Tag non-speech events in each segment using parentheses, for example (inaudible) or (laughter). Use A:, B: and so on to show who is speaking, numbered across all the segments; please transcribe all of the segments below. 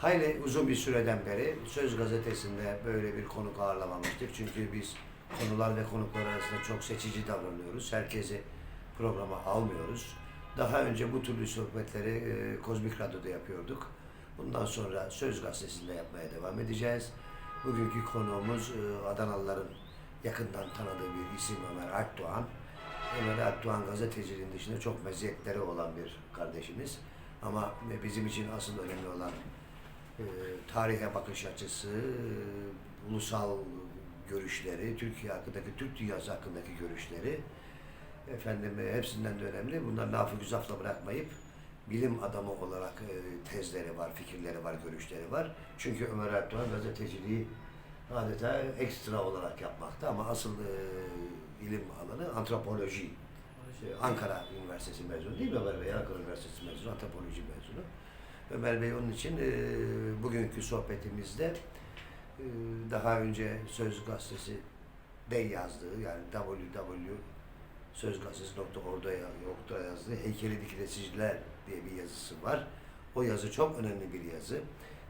A: Hayli uzun bir süreden beri Söz Gazetesi'nde böyle bir konuk ağırlamamıştık. Çünkü biz konular ve konuklar arasında çok seçici davranıyoruz. Herkesi programa almıyoruz. Daha önce bu türlü sohbetleri e, Kozmik Radyo'da yapıyorduk. Bundan sonra Söz Gazetesi'nde yapmaya devam edeceğiz. Bugünkü konuğumuz e, Adanalıların yakından tanıdığı bir isim Ömer Akdoğan. Ömer Akdoğan gazeteciliğin dışında çok meziyetleri olan bir kardeşimiz. Ama bizim için asıl önemli olan e, tarihe bakış açısı, e, ulusal görüşleri, Türkiye hakkındaki, Türk dünyası hakkındaki görüşleri efendim e, hepsinden de önemli. Bunlar lafı güzafla bırakmayıp bilim adamı olarak e, tezleri var, fikirleri var, görüşleri var. Çünkü Ömer Erdoğan gazeteciliği adeta ekstra olarak yapmakta ama asıl e, ilim alanı antropoloji. E, Ankara Üniversitesi mezunu değil mi Ömer Bey? Ankara Üniversitesi mezunu, antropoloji mezunu. Ömer Bey onun için e, bugünkü sohbetimizde e, daha önce Söz Gazetesi de yazdığı yani www sözgazetesi.orada yokta yazdığı Heykeli Dikilesiciler diye bir yazısı var. O yazı çok önemli bir yazı.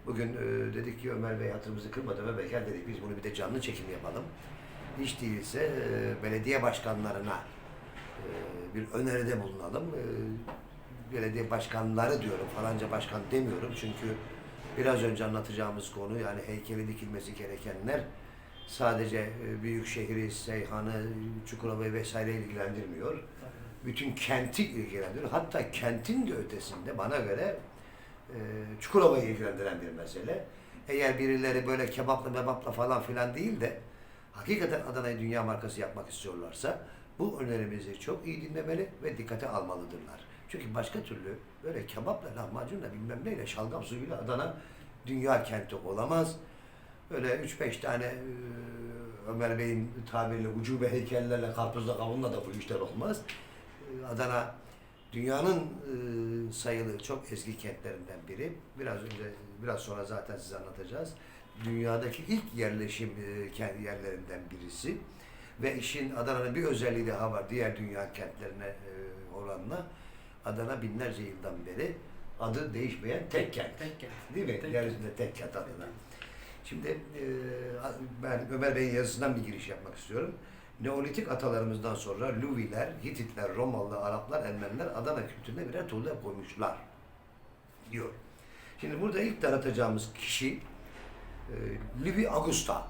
A: Bugün e, dedik ki Ömer Bey hatırımızı kırmadı ve Beker dedik biz bunu bir de canlı çekim yapalım. Hiç değilse e, belediye başkanlarına e, bir öneride bulunalım. E, belediye başkanları diyorum falanca başkan demiyorum çünkü biraz önce anlatacağımız konu yani heykeli dikilmesi gerekenler sadece e, büyük şehri, Seyhan'ı, Çukurova'yı vesaire ilgilendirmiyor. Bütün kenti ilgilendiriyor. Hatta kentin de ötesinde bana göre e, Çukurova'yı ilgilendiren bir mesele. Eğer birileri böyle kebapla mebapla falan filan değil de hakikaten Adana'yı dünya markası yapmak istiyorlarsa bu önerimizi çok iyi dinlemeli ve dikkate almalıdırlar. Çünkü başka türlü böyle kebapla, lahmacunla bilmem neyle, şalgam suyuyla Adana dünya kenti olamaz. Öyle 3-5 tane e, Ömer Bey'in tabiriyle ucube heykellerle, karpuzla, kavunla da bu işler olmaz. E, Adana dünyanın e, sayılı çok eski kentlerinden biri. Biraz önce, biraz sonra zaten size anlatacağız. Dünyadaki ilk yerleşim kent yerlerinden birisi. Ve işin Adana'nın bir özelliği daha var diğer dünya kentlerine e, oranla. Adana binlerce yıldan beri adı değişmeyen tek kent.
B: Tek kent.
A: Değil mi?
B: Tek
A: Yeryüzünde tek kent Adana. Şimdi e, ben Ömer Bey'in yazısından bir giriş yapmak istiyorum. Neolitik atalarımızdan sonra Luviler, Hititler, Romalılar, Araplar, Ermeniler Adana kültürüne birer tuğla koymuşlar diyor. Şimdi burada ilk tanıtacağımız kişi e, Livi Augusta.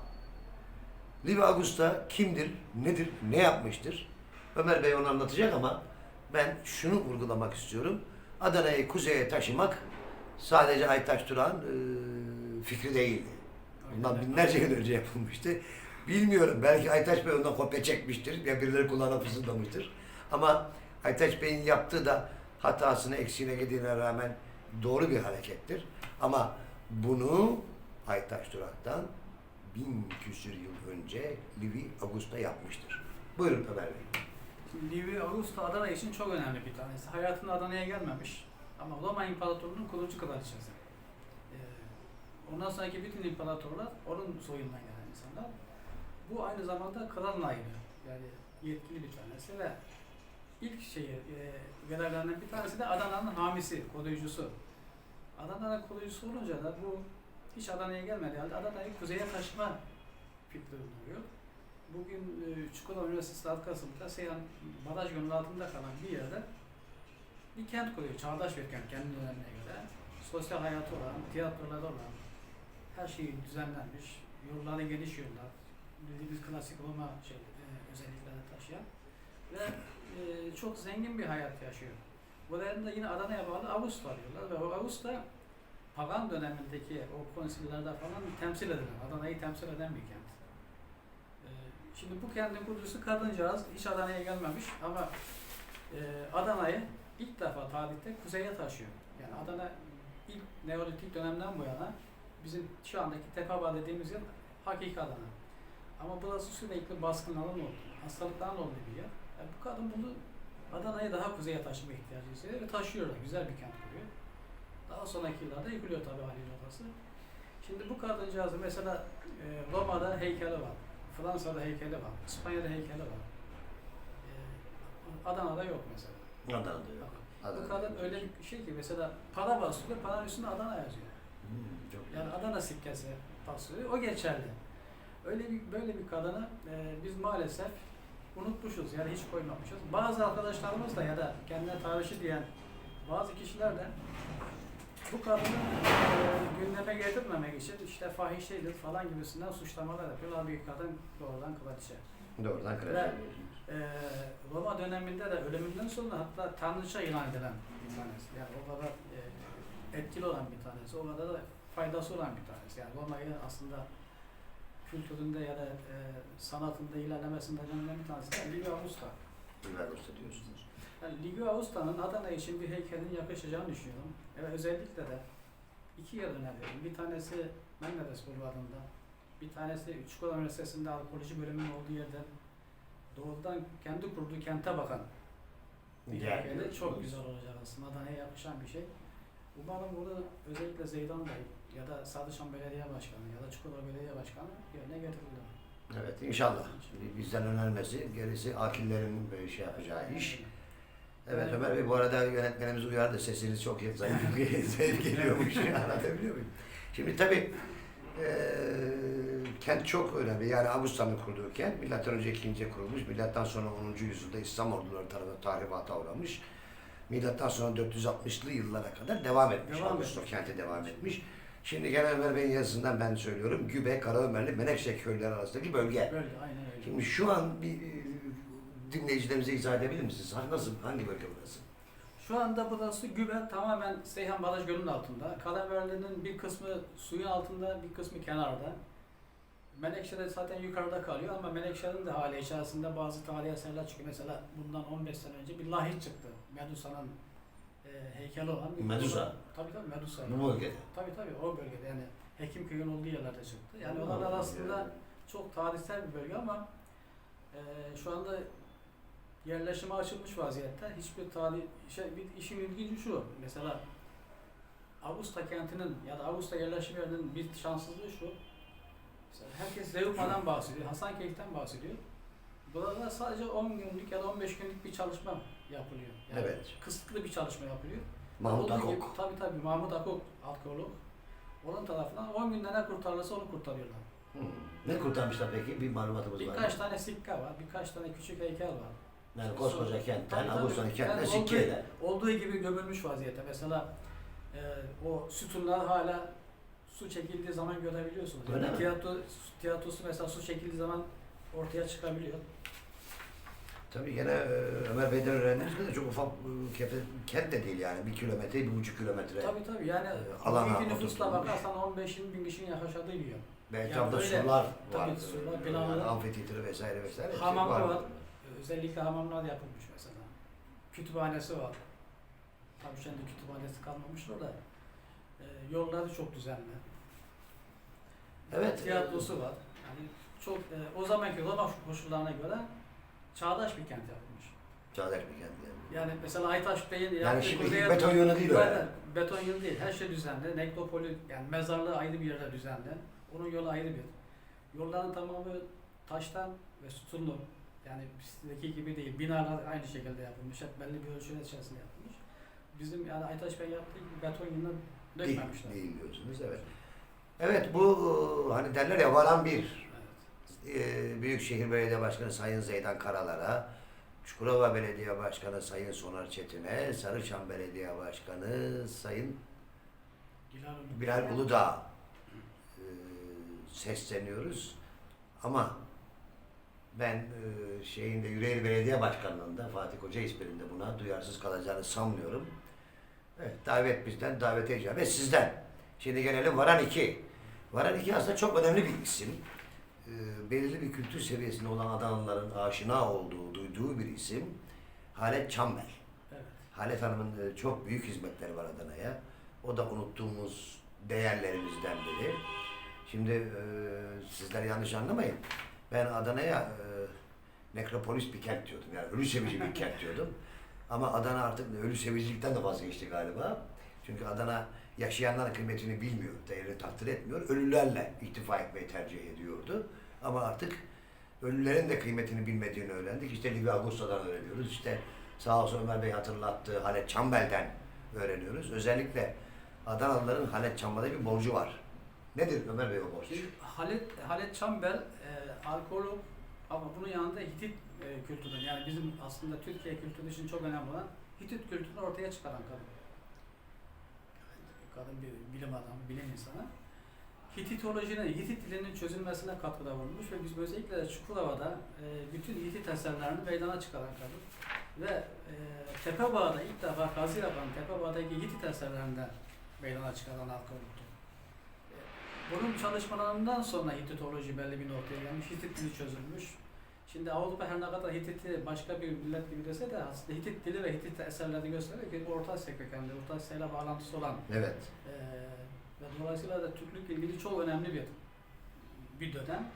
A: Livi Augusta kimdir, nedir, ne yapmıştır? Ömer Bey onu anlatacak ama ben şunu vurgulamak istiyorum. Adana'yı kuzeye taşımak sadece Aytaş Duran e, fikri değildi. Bundan binlerce yıl önce yapılmıştı. Bilmiyorum belki Aytaç Bey ondan kopya çekmiştir ya birileri kulağına fısıldamıştır. Ama Aytaç Bey'in yaptığı da hatasını eksiğine gediğine rağmen doğru bir harekettir. Ama bunu Aytaç Durak'tan bin küsür yıl önce Livi Augusta yapmıştır. Buyurun Ömer Bey.
B: Livio Augusta Adana için çok önemli bir tanesi. Hayatında Adana'ya gelmemiş ama Roma İmparatorluğu'nun kurucu kraliçesi. Ee, ondan sonraki bütün imparatorlar onun soyundan gelen insanlar. Bu aynı zamanda kral naibi. Yani yetkili bir tanesi ve ilk şeyi e, görevlerinden bir tanesi de Adana'nın hamisi, koruyucusu. Adana'nın koruyucusu olunca da bu hiç Adana'ya gelmediği halde Adana'yı kuzeye taşıma fikri oluyor. Bugün e, Çukurova Üniversitesi arkasında Seyhan Baraj Gölü'nün altında kalan bir yerde bir kent kuruyor. Çağdaş bir kent kendi dönemine göre. Sosyal hayatı olan, tiyatroları olan, her şey düzenlenmiş. Yolları geniş yollar. Bildiğimiz klasik Roma şey, e, özelliklerini taşıyan. Ve e, çok zengin bir hayat yaşıyor. Buradan da yine Adana'ya bağlı Ağustos arıyorlar ve o Ağustos pagan dönemindeki o konsillerde falan temsil edilen, Adana'yı temsil eden bir kent. Şimdi bu kentin kurucusu kadıncağız hiç Adana'ya gelmemiş ama e, Adana'yı ilk defa tarihte kuzeye taşıyor. Yani Adana ilk Neolitik dönemden bu yana bizim şu andaki Tepeba dediğimiz yer hakiki Adana. Ama burası sürekli baskınların olduğu, hastalıkların olduğu bir yer. Yani bu kadın bunu Adana'yı daha kuzeye taşıma ihtiyacı hissediyor ve taşıyorlar. Güzel bir kent kuruyor. Daha sonraki yıllarda yıkılıyor tabii haliyle orası. Şimdi bu kadıncağızın mesela e, Roma'da heykeli var. Fransa'da heykeli var. İspanya'da heykeli var. E, Adana'da yok mesela.
A: Adana'da yok.
B: Bu
A: Adana'da
B: kadın
A: yok.
B: öyle bir şey ki mesela para basıyor, paranın üstünde Adana yazıyor.
A: Hmm, çok
B: Yani
A: güzel.
B: Adana sikkesi fasulye o geçerli. Öyle bir böyle bir kadını e, biz maalesef unutmuşuz yani hiç koymamışız. Bazı arkadaşlarımız da ya da kendine tarihçi diyen bazı kişiler de bu kadını e, gündeme getirmemek için işte fahişedir falan gibisinden suçlamalar yapıyor. Halbuki kadın doğrudan kraliçe.
A: Doğrudan kraliçe
B: Ve-. E, Roma döneminde de ölümünden sonra hatta tanrıça ilan edilen bir tanesi. Yani o kadar e, etkili olan bir tanesi. O kadar da faydası olan bir tanesi. Yani Roma'yı aslında kültüründe ya da e, sanatında ilerlemesinde önemli bir tanesi de Livio Augusta.
A: Güzel usta diyorsunuz.
B: Yani Livio Augusta'nın Adana için bir heykelin yakışacağını düşünüyorum. Ve özellikle de iki yer öneriyorum. Bir tanesi Menderes Bulvarı'nda, bir tanesi Çukurova Üniversitesi'nde arkeoloji bölümünün olduğu yerde doğrudan kendi kurduğu kente bakan bir heykeli çok güzel olacak aslında. Adana'ya yakışan bir şey. Umarım bunu özellikle Zeydan Bey ya da Sadışan Belediye Başkanı ya da Çukurova Belediye Başkanı yerine getirilir.
A: Evet inşallah. Bizden önermesi, gerisi akillerin şey yapacağı iş. Evet Ömer Bey bu arada yönetmenimiz uyardı. Sesiniz çok zayıf, (laughs) zayıf geliyormuş. (laughs) Anlatabiliyor muyum? Şimdi tabii eee kent çok önemli. Yani Ağustos'un kurduğu kent. Milattan önce 2. kurulmuş. Milattan sonra 10. yüzyılda İslam orduları tarafından tahribata uğramış. Milattan sonra 460'lı yıllara kadar devam etmiş.
B: Devam
A: Ağustos kenti devam etmiş. Şimdi gene Ömer Bey'in yazısından ben söylüyorum. Gübe, Karaömerli, Menekşe köyleri arasındaki bölge.
B: Böyle aynen öyle.
A: Şimdi şu an bir e, dinleyicilerimize izah edebilir misiniz? Ha- Nasıl, hangi bölge burası?
B: Şu anda burası Gübe tamamen Seyhan Baraj Gölü'nün altında. Karaverli'nin bir kısmı suyun altında, bir kısmı kenarda. Menekşe de zaten yukarıda kalıyor ama Menekşe'nin de hali içerisinde bazı tarihi eserler çıkıyor. Mesela bundan 15 sene önce bir lahit çıktı. Medusa'nın e, heykeli olan. bir-
A: Medusa?
B: Tabii tabii Medusa.
A: Bu bölgede.
B: Tabii tabii o bölgede yani Hekimköy'ün olduğu yerlerde çıktı. Yani onlar
A: yani.
B: çok tarihsel bir bölge ama e, şu anda yerleşime açılmış vaziyette. Hiçbir tarih, şey, bir işin ilginci şu. Mesela Ağustos kentinin ya da Ağustos yerleşim yerinin bir şanssızlığı şu. Mesela herkes Zeyukma'dan bahsediyor, Hasankeyf'ten bahsediyor. Burada sadece 10 günlük ya da 15 günlük bir çalışma yapılıyor. Yani
A: Evet.
B: Kısıtlı bir çalışma yapılıyor.
A: Mahmut
B: Olduğu gibi-
A: Akok.
B: Tabii tabii Mahmut Akok arkeolog. Onun tarafından 10 günde ne kurtarılırsa onu kurtarıyorlar.
A: Hmm. Ne kurtarmışlar peki? Bir malumatımız var mı?
B: Birkaç tane sikka var, birkaç tane küçük heykel var.
A: Yani koskoca kentten,
B: Tabii, tabii.
A: Ağustos'un kentine
B: Yani
A: sikkeyle.
B: Olduğu gibi gömülmüş vaziyette. Mesela e, o sütunlar hala su çekildiği zaman görebiliyorsunuz.
A: Öyle
B: Yani
A: mi?
B: tiyatro, tiyatrosu mesela su çekildiği zaman ortaya çıkabiliyor.
A: Tabii gene e, Ömer Bey'den öğrendiğimiz kadar çok ufak e, kefe- kent de değil yani. Bir kilometre, bir buçuk kilometre.
B: Tabii tabii yani
A: Ee, alana
B: bugünkü nüfusla
A: oturtulmuş.
B: bakarsan 15-20 bin kişinin yaşadığı bir yer.
A: Belki
B: Yani
A: orada
B: böyle-
A: surlar
B: tabii
A: var.
B: surlar,
A: e,
B: binalar.
A: yani amfiteyatro vesaire vesaire. hepsi
B: Hamamı var. Özellikle hamamlar yapılmış mesela. Kütüphanesi var. Tabii şimdi kütüphanesi kalmamıştır da. E, yolları çok düzenli.
A: Evet.
B: Tiyatrosu var. Yani çok e, o zamanki Roma koşullarına göre çağdaş bir kent yapılmış.
A: Çağdaş bir kent yani.
B: Yani mesela Aytaş Bey'in
A: Yani
B: yaptığı
A: şimdi
B: kuzeye-
A: beton yönü değil öyle.
B: Zaten beton yolu değil. Her şey düzenli. Nekropolü yani mezarlığı ayrı bir yerde düzenli. Onun yolu ayrı bir. Yolların tamamı taştan ve sütunlu. Yani bizdeki gibi değil. Binalar aynı şekilde yapılmış. Hep belli bir ölçünün içerisinde yapılmış. Bizim yani Aytaş Bey yaptığı gibi beton
A: Değil,
B: dökmemişler.
A: değil diyorsunuz evet. Evet bu hani derler ya varan bir
B: Evet.
A: Büyükşehir Belediye Başkanı Sayın Zeydan Karalar'a, Çukurova Belediye Başkanı Sayın Soner Çetin'e, Sarıçam Belediye Başkanı Sayın
B: Bilal Ulu.
A: Bilal Uludağ e, sesleniyoruz. Ama ben e, şeyinde Yüreğir Belediye Başkanlığı'nda Fatih Koca isminde buna duyarsız kalacağını sanmıyorum. Evet, davet bizden, davete icabet sizden. Şimdi gelelim Varan 2. Varan 2 aslında çok önemli bir isim. E, belirli bir kültür seviyesinde olan Adanalıların aşina olduğu, duyduğu bir isim. Halet Çambel.
B: Evet.
A: Halet Hanım'ın e, çok büyük hizmetleri var Adana'ya. O da unuttuğumuz değerlerimizden biri. Şimdi e, sizler yanlış anlamayın. Ben Adana'ya e, nekropolis bir kent diyordum. Yani ölü sevici bir kent diyordum. Ama Adana artık ölü sevicilikten de vazgeçti galiba. Çünkü Adana yaşayanların kıymetini bilmiyor, değerini takdir etmiyor. Ölülerle iktifa etmeyi tercih ediyordu. Ama artık ölülerin de kıymetini bilmediğini öğrendik. İşte Livia Augusta'dan öğreniyoruz. İşte sağ olsun Ömer Bey hatırlattı Halet Çambel'den öğreniyoruz. Özellikle Adanalıların Halet Çambal'a bir borcu var. Nedir Ömer Bey o borç?
B: Şimdi Halet, Halet Çambel e, arkeolog ama bunun yanında Hitit e, kültürü yani bizim aslında Türkiye kültürü için çok önemli olan Hitit kültürünü ortaya çıkaran kadın. Kadın bir bilim adamı, bilim insanı. Hititolojinin, Hitit dilinin çözülmesine katkıda bulunmuş ve biz özellikle de Çukurova'da e, bütün Hitit eserlerini meydana çıkaran kadın. Ve e, Tepebağ'da ilk defa kazı yapan Tepebağ'daki Hitit eserlerinden meydana çıkaran arkeologtu. E, Bunun çalışmalarından sonra Hititoloji belli bir noktaya gelmiş, Hitit dili çözülmüş. Şimdi Avrupa her ne kadar Hitit'i başka bir millet gibi dese de aslında Hitit dili ve Hitit eserleri gösteriyor ki Orta Asya kökenli, Orta Asya ile bağlantısı olan
A: Evet.
B: ee, ve dolayısıyla da Türklükle ilgili çok önemli bir bir dönem.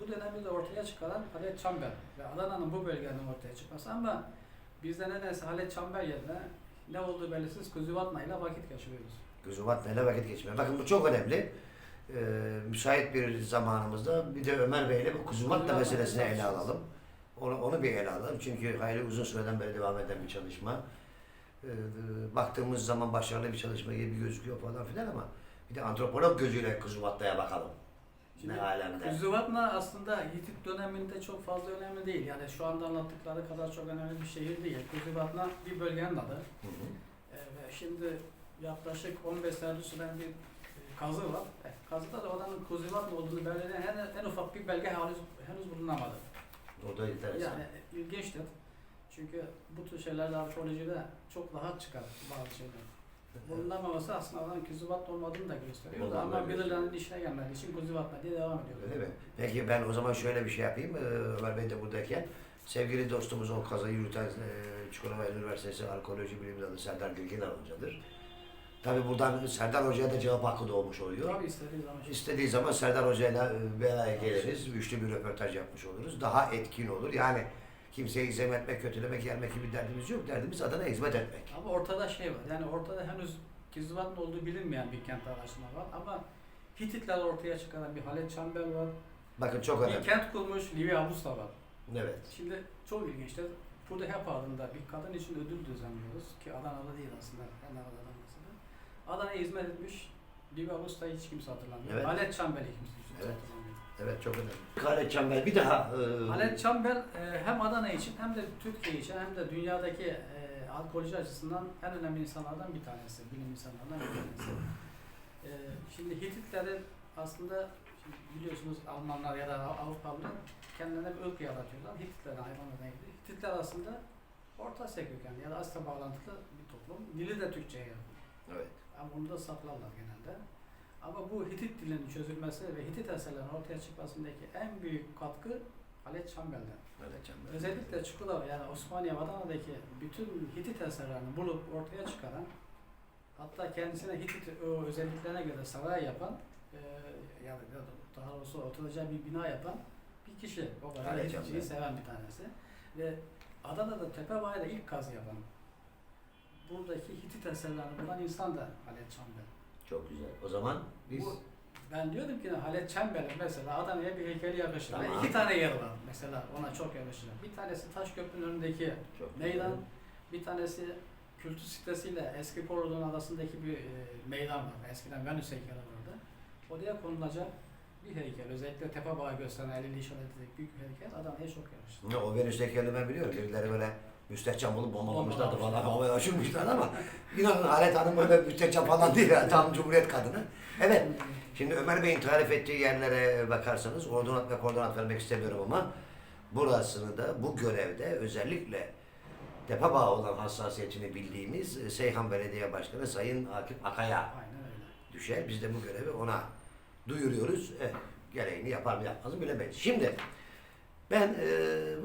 B: Bu dönemi de ortaya çıkaran Halet Çamber ve Adana'nın bu bölgenin ortaya çıkması ama biz de nedense Halet Çamber yerine ne olduğu belirsiz Kuzuvatna ile vakit geçiriyoruz.
A: Kuzuvat neyle vakit geçmiyor. Bakın bu çok önemli. Ee, müsait bir zamanımızda bir de Ömer Bey ile bu Kuzuvatla
B: Kuzuvatla
A: meselesini ele alalım. Onu, onu bir ele alalım. Çünkü hayli uzun süreden beri devam eden bir çalışma. Ee, baktığımız zaman başarılı bir çalışma gibi gözüküyor falan filan ama bir de antropolog gözüyle Kuzuvatlı'ya bakalım. ne alemde.
B: Kuzuvatna aslında Hitit döneminde çok fazla önemli değil. Yani şu anda anlattıkları kadar çok önemli bir şehir değil. Kuzuvatna bir bölgenin adı.
A: Hı hı.
B: Ee, ve şimdi yaklaşık 15 senedir süren bir e, kazı var. Kazıda da oranın Kuzivat olduğunu belirleyen en, en ufak bir belge henüz, henüz bulunamadı.
A: O da enteresan.
B: Yani ilginçtir. Çünkü bu tür şeylerde arkeolojide çok rahat çıkar bazı şeyler. Bulunamaması aslında oranın Kuzivat olmadığını da gösteriyor. Ama
A: da gösteriyor.
B: birilerinin işine gelmediği için Kuzivat'la diye devam ediyor.
A: Öyle mi? Peki ben o zaman şöyle bir şey yapayım. Ee, Ömer Bey de buradayken. Sevgili dostumuz o kazayı yürüten e, Çukurova Üniversitesi Arkeoloji Bilim Dalı Serdar Gülginer Hoca'dır. Tabi buradan Serdar Hoca'ya da cevap hakkı doğmuş oluyor.
B: Tabii istediği zaman şey.
A: İstediği zaman Serdar Hoca'yla e, bir araya geliriz. Üçlü bir röportaj yapmış oluruz. Daha etkin olur. Yani kimseye izlem etmek, kötülemek, yermek gibi derdimiz yok. Derdimiz Adana'ya hizmet etmek.
B: Ama ortada şey var. Yani ortada henüz Kuzivat'ın olduğu bilinmeyen bir kent araştırma var. Ama Hititler ortaya çıkaran bir Halet Çamber var.
A: Bakın çok
B: Bir
A: önemli.
B: kent kurmuş Livia Abusta var.
A: Evet.
B: Şimdi çok ilginçtir. Burada hep adında bir kadın için ödül düzenliyoruz ki Adanalı değil aslında. Adana'ya hizmet etmiş Livia Abusta'yı hiç kimse hatırlamıyor.
A: Evet.
B: Halet Çamber'i kimse hiç
A: Evet.
B: hatırlamıyor.
A: Evet çok önemli. Kale Çember bir daha e,
B: Halet Çamber e, hem Adana için hem de Türkiye için hem de dünyadaki e, arkeoloji açısından en önemli insanlardan bir tanesi. Bilim insanlarından bir tanesi. E, şimdi Hititleri aslında şimdi biliyorsunuz Almanlar ya da Avrupalılar kendilerine bir ırk yaratıyorlar. Hititler hayvanlardan ilgili. Hititler aslında Orta Asya kökenli ya da Asya bağlantılı bir toplum. Dili de Türkçe'ye yazıyor.
A: Evet.
B: Ama bunu da saklarlar genelde. Ama bu Hitit dilinin çözülmesi ve Hitit eserlerin ortaya çıkmasındaki en büyük katkı Halet Çambel'den. Özellikle Çukurova yani Osmaniye Adana'daki bütün Hitit eserlerini bulup ortaya çıkaran hatta kendisine Hitit o özelliklerine göre saray yapan e, yani ya da daha doğrusu oturacağı bir bina yapan bir kişi. O kadar Hititçiyi seven bir tanesi. Ve Adana'da Tepebağ'da ilk kazı yapan buradaki Hitit eserlerini bulan insan da Halet Çambel.
A: Çok güzel. O zaman biz
B: Bu, ben diyordum ki Halet Çember'in mesela Adana'ya bir heykeli yakışır. Ve
A: Tamam.
B: iki tane yer var mesela ona çok yakışır. Bir tanesi Taşköprü'nün önündeki
A: çok
B: meydan,
A: güzel.
B: bir tanesi kültür sitesiyle eski koridorun arasındaki bir e, meydan var. Eskiden Venüs heykeli vardı. Oraya konulacak bir heykel. Özellikle tepe bağı gösteren eliyle işaret edecek büyük bir heykel Adana'ya çok yakışır.
A: Ya, o Venüs heykelini ben biliyorum. Birileri böyle müstehcen bulup bombalamışlardı falan. Havaya uçurmuşlar ama inanın Halet Hanım öyle müstehcen falan değil. Yani. Tam Cumhuriyet kadını. Evet. Şimdi Ömer Bey'in tarif ettiği yerlere bakarsanız ordonat ve koordinat vermek istemiyorum ama burasını da bu görevde özellikle Tepebağı olan hassasiyetini bildiğimiz e, Seyhan Belediye Başkanı Sayın Akif Akay'a düşer. Biz de bu görevi ona duyuruyoruz. Eh, gereğini yapar mı yapmaz mı bilemeyiz. Şimdi ben e,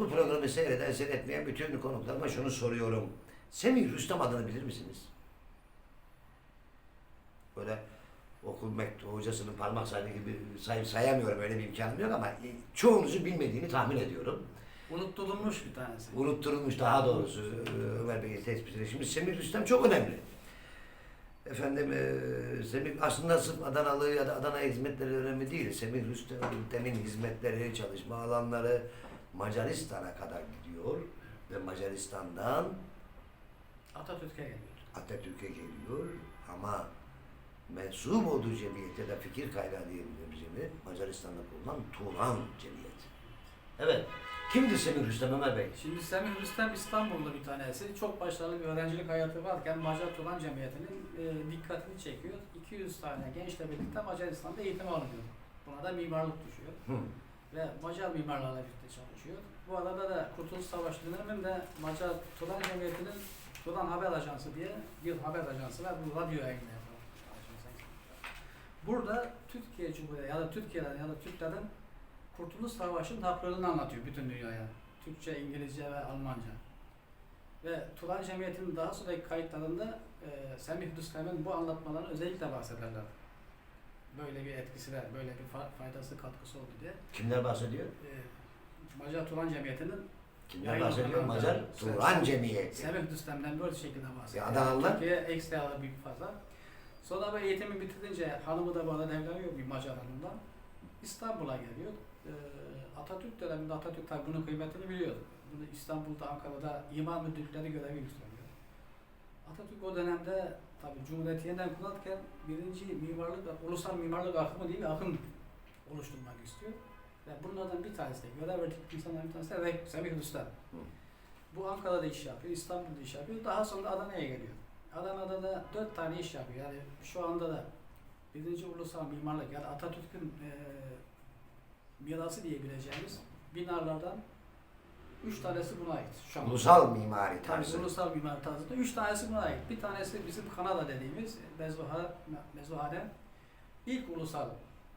A: bu programı seyreden, seyretmeyen bütün konuklarıma şunu soruyorum. Semih Rüstem adını bilir misiniz? Böyle okul mektubu hocasının parmak saydığı gibi say, sayamıyorum öyle bir imkanım yok ama e, çoğunuzu bilmediğini tahmin ediyorum.
B: Unutturulmuş bir tanesi.
A: Unutturulmuş daha doğrusu e, Ömer Bey'in tespitiyle. Şimdi Semih Rüstem çok önemli. Efendim e, Semih aslında sırf Adanalı ya da Adana hizmetleri önemli değil. Semih Rüstem'in hizmetleri, çalışma alanları Macaristan'a kadar gidiyor ve Macaristan'dan
B: Atatürk'e geliyor.
A: Atatürk'e geliyor ama mensup olduğu cemiyet ya da fikir kaynağı diyebiliriz cemiyet Macaristan'da kurulan Turan Cemiyeti. Evet. Kimdi Semih Rüstem Ömer Bey?
B: Şimdi Semih Rüstem İstanbul'da bir tanesi. Çok başarılı bir öğrencilik hayatı varken Macar Turan Cemiyeti'nin e, dikkatini çekiyor. 200 tane gençle birlikte Macaristan'da eğitim alıyor. Buna da mimarlık düşüyor.
A: Hı.
B: Ve Macar mimarlarla birlikte çalışıyor. Bu arada da Kurtuluş Savaşı döneminde Macar Turan Cemiyeti'nin Turan Haber Ajansı diye bir haber ajansı var. Bu radyo yayınlayan Burada Türkiye Cumhuriyeti ya da Türkiye'den ya da Türklerden Kurtuluş Savaşı'nın haklarını anlatıyor bütün dünyaya. Türkçe, İngilizce ve Almanca. Ve Turan Cemiyeti'nin daha sonraki kayıtlarında e, Semih Rüstem'in bu anlatmalarını özellikle bahsederler. Böyle bir etkisi var, böyle bir fa- faydası, katkısı oldu diye.
A: Kimler bahsediyor?
B: E, Macar Turan Cemiyeti'nin
A: Kimler bahsediyor?
B: organlarında
A: Macar Turan Cemiyeti.
B: Semih Rüstem'den böyle şekilde bahsediyor.
A: Ya Adanalılar?
B: Türkiye ekstra bir fazla. Sonra bu eğitimi bitirince hanımı da arada evleniyor bir Macar hanımla. İstanbul'a geliyor. Ee, Atatürk döneminde Atatürk tabi bunun kıymetini biliyor. Bunu İstanbul'da, Ankara'da imam müdürlükleri görevi üstleniyor. Atatürk o dönemde tabi Cumhuriyeti yeniden kurarken birinci mimarlık, ulusal mimarlık akımı bir akım oluşturmak istiyor. Ve bunlardan bir tanesi de görev verdik insanların bir tanesi de Rek- Semih Rüstem. Bu Ankara'da iş yapıyor, İstanbul'da iş yapıyor. Daha sonra Adana'ya geliyor. Adana'da da dört tane iş yapıyor. Yani şu anda da birinci ulusal mimarlık yani Atatürk'ün eee mirası diyebileceğimiz binalardan üç tanesi buna ait. Şu an.
A: Ulusal mimari
B: Tabii
A: tarzı.
B: ulusal mimar tarzında üç tanesi buna ait. Bir tanesi bizim Kanada dediğimiz Mezuha, Mezuhane. İlk ulusal,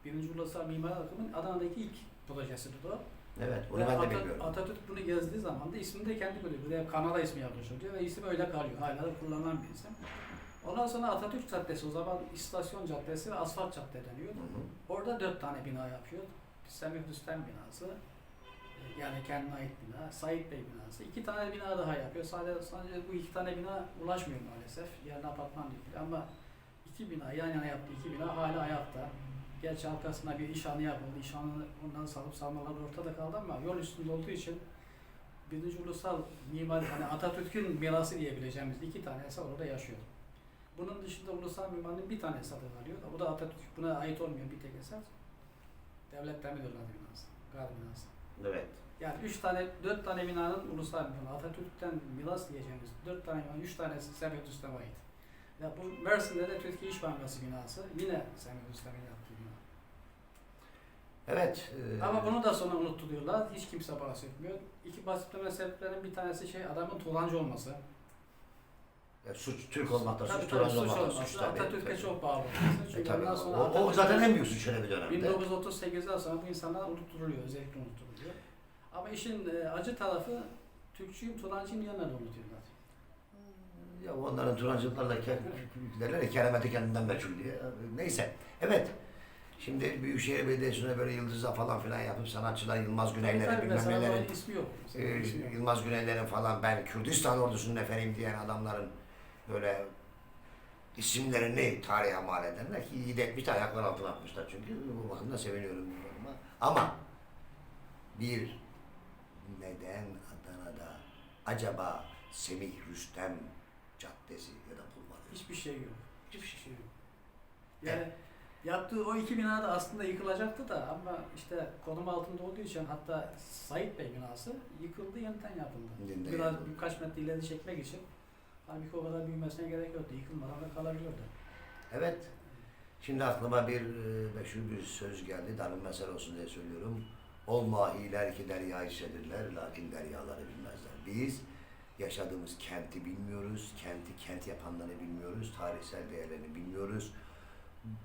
B: birinci ulusal mimar akımın Adana'daki ilk projesidir o.
A: Evet,
B: Ve
A: bunu ben de biliyorum.
B: Atatürk bunu gezdiği zaman da ismini de kendi koyuyor. Buraya Kanada ismi yaklaşıyor diyor ve isim öyle kalıyor. Hala da kullanılan bir isim. Ondan sonra Atatürk Caddesi o zaman istasyon caddesi ve asfalt cadde deniyor.
A: Hı hı.
B: Orada dört tane bina yapıyor. Semih Rüstem binası, yani kendine ait bina, Said Bey binası. İki tane bina daha yapıyor. Sadece, sadece bu iki tane bina ulaşmıyor maalesef. Yerine apartman değil ama iki bina yan yana yaptığı iki bina hala ayakta. Gerçi arkasına bir işhanı yapıldı. İşhanı ondan salıp salmalar ortada kaldı ama yol üstünde olduğu için birinci ulusal mimari, hani Atatürk'ün mirası diyebileceğimiz iki tane eser orada yaşıyor. Bunun dışında ulusal mimarinin bir tane eseri alıyor. O da Atatürk, buna ait olmayan bir tek eser. Devlet Demirören binası, Gar binası.
A: Evet.
B: Yani üç tane, dört tane binanın ulusal mimarı, Atatürk'ten miras diyeceğimiz dört tane binanın üç tanesi Semih Rüstem'e ait. Ya bu Mersin'de de Türkiye İş Bankası binası yine Semih Rüstem'in yaptığı bina.
A: Evet. e,
B: Ama bunu da sonra unutturuyorlar. Hiç kimse bahsetmiyor. İki bahsetmeme sebeplerinin bir tanesi şey adamın Turancı olması.
A: E, suç Türk olmakta
B: Tabii
A: suç,
B: tabii suç
A: olmakta suç tabii.
B: Atatürk'e çok bağlı olması.
A: E,
B: Çünkü
A: tabii.
B: sonra
A: O, o
B: Atatürk-
A: zaten en büyük suç öyle bir dönemde.
B: 1938'den sonra bu insanlar unutturuluyor, özellikle unutturuluyor. Ama işin e, acı tarafı Türkçüyüm, Turancıyım diyenler de unutuyorlar.
A: Ya onların Turancılıklarla ke- derler kerameti kendinden meçhul diye. Neyse. Evet. Şimdi Büyükşehir Belediyesi'ne böyle yıldızla falan filan yapıp sanatçılar Yılmaz Güneyler'in
B: Tabii
A: bilmem
B: mesela
A: nelerin
B: onun ismi yok.
A: e,
B: Mesela ismi yok.
A: Yılmaz Güneyler'in falan ben Kürdistan ordusunun efendiyim diyen adamların böyle isimlerini tarihe mal edenler ki iyi de ayaklar altına atmışlar çünkü bu bakımdan seviniyorum bunlarıma. Ama bir neden Adana'da acaba Semih Rüstem Caddesi ya da bulvarı?
B: Hiçbir şey yok. Hiçbir şey yok. Yani yaptığı o iki bina da aslında yıkılacaktı da ama işte konum altında olduğu için hatta Said Bey binası yıkıldı yeniden yapıldı.
A: Yeniden
B: Biraz
A: yapıldı.
B: birkaç metre ileri çekmek için halbuki o kadar büyümesine gerek yoktu. Yıkılmadan da kalabiliyordu.
A: Evet. Şimdi aklıma bir e, meşhur bir söz geldi. Darın mesele olsun diye söylüyorum. Ol mahiler ki derya hissedirler, lakin deryaları bilmezler. Biz yaşadığımız kenti bilmiyoruz, kenti kent yapanları bilmiyoruz, tarihsel değerlerini bilmiyoruz.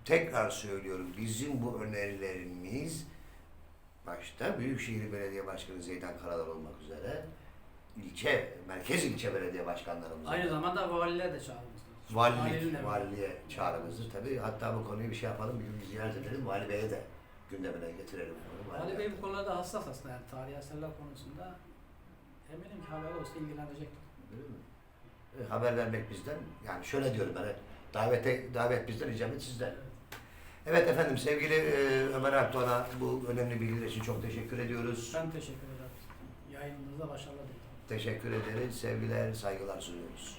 A: Tekrar söylüyorum, bizim bu önerilerimiz başta Büyükşehir Belediye Başkanı Zeydan Karalar olmak üzere ilçe, merkez ilçe belediye başkanlarımıza
B: Aynı zamanda valiler de çağrılmıştı.
A: Valilik,
B: Valinin de-
A: valiliğe çağrımızı tabii. Hatta bu konuyu bir şey yapalım, bir gün bir ziyaret edelim. Vali Bey'e de gündemine getirelim. bunu.
B: Ali Bey bu konularda hassas aslında yani tarihi eserler konusunda eminim ki haber olsa ilgilenecektir.
A: Değil mi? E, haber vermek bizden. Yani şöyle diyorum ben. Davete, davet bizden, icabet sizden. Evet efendim, sevgili e, Ömer Akdoğan'a bu önemli bilgiler için çok teşekkür ediyoruz.
B: Ben teşekkür ederim. Yayınınızda başarılar.
A: Teşekkür ederiz. Sevgiler, saygılar sunuyoruz.